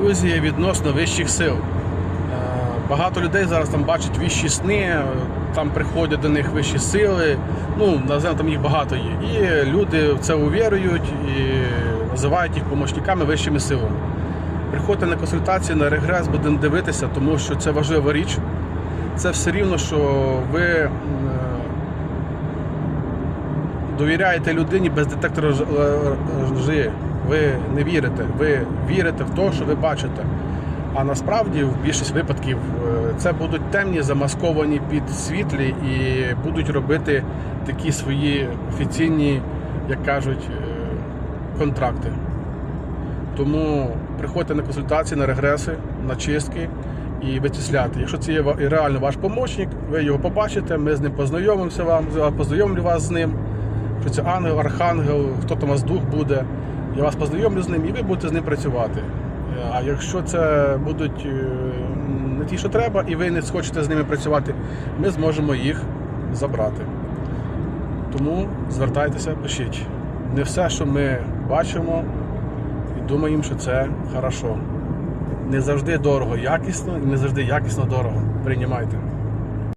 ілюзія відносно вищих сил. Е, Багато людей зараз там бачать вищі сни, е, там приходять до них вищі сили. Ну, називаємо, там їх багато є. І люди в це увірують і називають їх помічниками вищими силами. Приходьте на консультації, на регрес, будемо дивитися, тому що це важлива річ. Це все рівно, що ви довіряєте людині без детектора лж- е, лжи. Ви не вірите. Ви вірите в те, що ви бачите. А насправді в більшість випадків е, це будуть темні, замасковані під світлі і будуть робити такі свої офіційні, як кажуть, е, контракти. Тому приходьте на консультації, на регреси, на чистки і вичисляти. Якщо це є реально ваш помічник, ви його побачите, ми з ним познайомимося вам, познайомлю вас з ним. Що це ангел, архангел, хто там у вас дух буде. Я вас познайомлю з ним і ви будете з ним працювати. Е, А якщо це будуть е, не ті, що треба, і ви не схочете з ними працювати, ми зможемо їх забрати. Тому звертайтеся, пишіть. Не все, що ми бачимо, і думаємо, що це хорошо. Не завжди дорого, якісно, і не завжди якісно дорого. Приймайте.